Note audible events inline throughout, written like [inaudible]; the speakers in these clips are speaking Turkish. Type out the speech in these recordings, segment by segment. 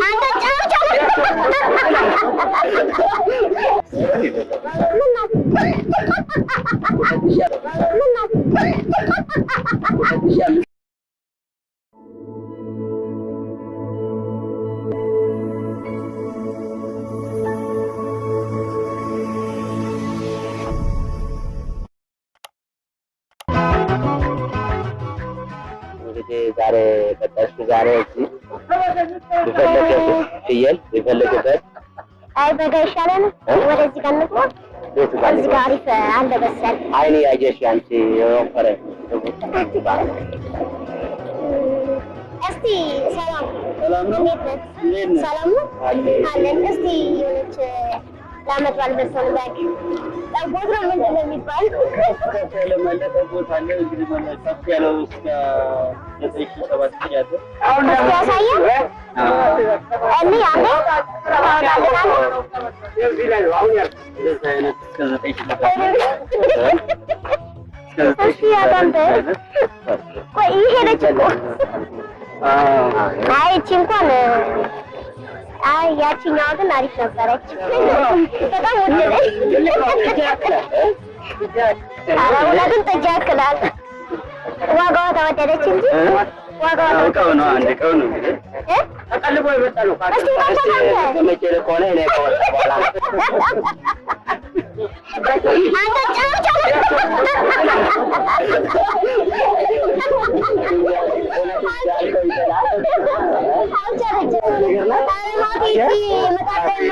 ăn cơm cháo cho nó እንግዲህ ዛሬ ቀጠርሽ ዛሬ እዚህ የፈለገበት ፍየል የፈለገበት አይ በጋ ይሻለን። ወደዚህ ጋር እንግባ። ቤቱ ጋር እዚህ ጋር አሪፍ አለ በሰል አይን ያየሽ አንቺ የወፈረ እስቲ ሰላም ሰላም ነው? እንዴት ነህ? ሰላም ነው አለን። እስቲ የሆነች rahmet validesi onu belki. Ben Bodrum Müdürlüğü Midbal. इसका पहले मैंने तो वो थाने में मैंने सब पहले उसका जैसे एक सौ बात किया था और क्या चाहिए? और नहीं आते और आते ना ये जिला वाव यार जैसे है। ना इसका जैसे एक सौ बात उसकी आदत है। कोई ये ना चिंको? हाँ। हाँ ये चिंको ना Ah, ja ci nodo na risolvere. Tamam olacak. Anladım tecek kadar. Wagawa tawa tere chindi. Wagawa tawa no ande kauno. Eh? Akalla boy betalo ka. Basti ka ka. Tumi chere kone ne ko. Anga chalo chalo.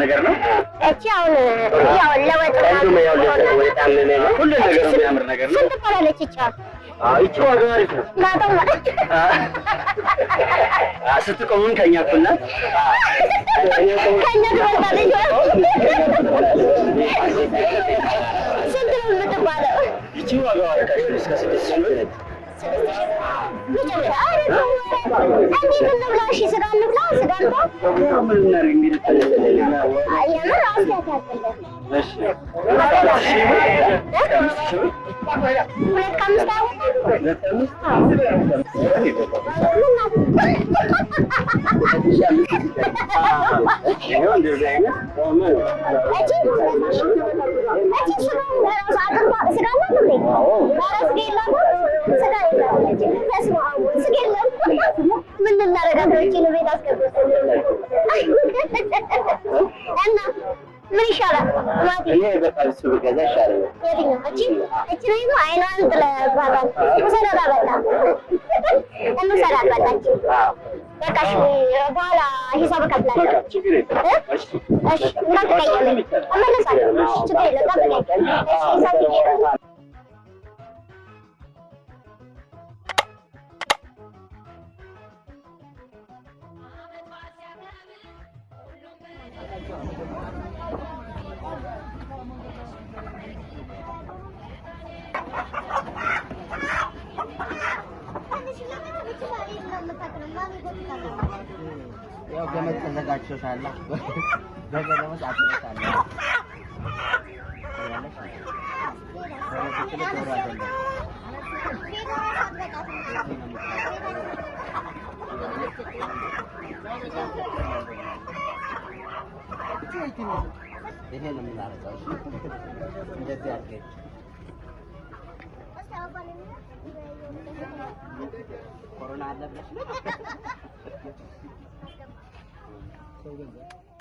ነገር ነው። እቺ አሁን ያው ለወጥ ሁሉም ያው ለወጥ በጣም ነው። ሁሉ ነገር የሚያምር ነገር ነው። ስንት ትባላለች? እቺ አሁን አዎ፣ ይቺ ዋጋ አሪፍ ነው። ማጠው ማለት አ ስትቆሙም ከኛ እኩል ናት። [laughs] ስንት ነው የምትባለው? ይቺ እስከ ስድስት ሺህ ብር ነች። መጨረሻ ኧረ ተው፣ እንዴት እንብላ? እሺ ስጋ እንብላ፣ ስጋ እንብላ። ምን እናድርግ እንግዲህ ተለለለኛ። አይ የምር አስተያየት ያለበት እሺ ሁለት ወንዶችን ቤት አስገብቶ እና ምን ይሻላል? አይኗን ጥለባባል በኋላ ሂሳብ እከፍላለሁ። गमत कसं गाठशो साडला गमत आठवण साडला Thank you. Deneyelim bunu arkadaşlar. Şimdi terk et. Korona adla bir şey. [laughs]